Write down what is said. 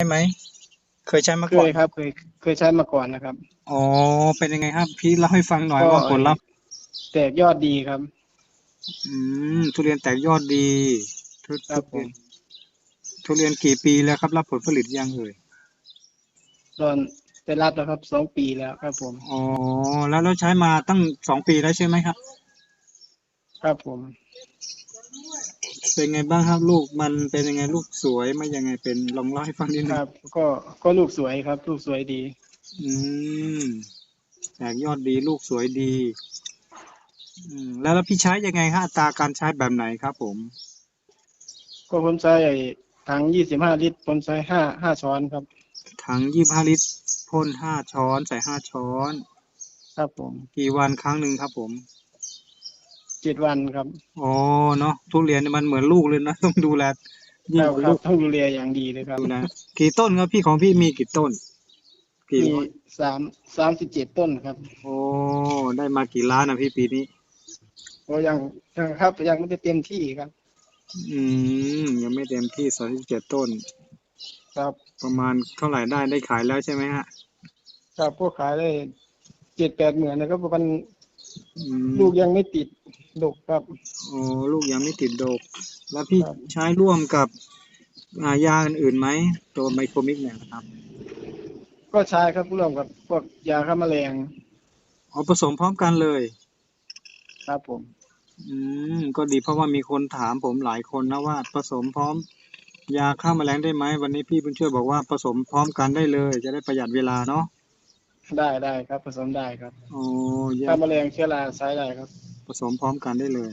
ใช่ไหม เคยใช้มาเคก่อน ยครับ เคยเคยใช้มาก่อนนะครับ อ๋อ เป็นยังไงครับ พี่เล่าให้ฟังหน่อยว่าผลลัพธ์ แตกยอดดีครับ อืม ทุเรียนแตกยอดดี ทุครับผมทุเรียนกี่ปีแล้วครับ รับผลผลิตยังเอ่ย ตอนได้รับแล้วครับสองปีแล้วครับผม อ๋อ แล้วเราใช้มาตั้งสองปีแล้วใช่ไหมครับ ครับผม เป็นไงบ้างครับลูกมันเป็นยังไงลูกสวยไหมยังไงเป็นลองเล่าให้ฟังนิดนึคงรับ ก็ก็ลูกสวยครับ ลูกสวยดี อืมแตกยอดดีลูกสวยดี อืมแล้วแล้วพี่ใช้ยังไงฮะอัตราการใช้แบบไหนครับ ผมก็ผมใช้ไอ้ถังยี่สิบห้าลิตร ผมใช้ห้าห้าช้อนครับ ถังยี่ห้าลิตรพ่นห้าช้อนใส่ห้าช้อน ครับผม กี่วันครั้งหนึ่งครับผมเจ็ดวันครับอ๋อเนาะทุเรียนเนี่ยมันเหมือนลูกเลยนะต้องดูแลยิ่คงรับกว่าครัลูบกต้องดูแลอย่างดีเลยครับดูนะกี่ต้นครับพี่ของพี่มีกี่ต้น กี่มีร้อยสามสามสิบเจ็ดต้นครับ โอ้ได้มากี่ล้านนะพี่ปีนี้ก็ยังยังครับยังไม่ได้เต็มที่ครับ อืมยังไม่เต็มที่สามสิบเจ็ดต้น ครับประมาณเท่าไหร่ได้ได้ขายแล้วใช่ไหมฮะครับพวกขายได้เจ็ดแปดหมื่นนะครับมันอืม ลูกยังไม่ติดดกครับ โอ้ลูกยังไม่ติดดก แล้วพี่ครับ ใช้ร่วมกับอ่ายาอื่นๆไหมตัวไมโครมิกเนี่ยนะครับก็ใช้ครับร่วมกับพวกยาฆ่าแมลงเอาผสมพร้อมกันเลย ครับผม อืมก็ดีเพราะว่ามีคนถามผมหลายคนนะว่าผสมพร้อม ยาฆ่าแมลงได้ไหมวันนี้พี่บุญช่วยบอกว่าผสมพร้อมกันได้เลย จะได้ประหยัดเวลาเนาะ ได้ได้ครับ ผสมได้ครับ โอ้ยาฆ่าแมลงเชื้อราใช้ได้ครับ ผสมพร้อมกันได้เลย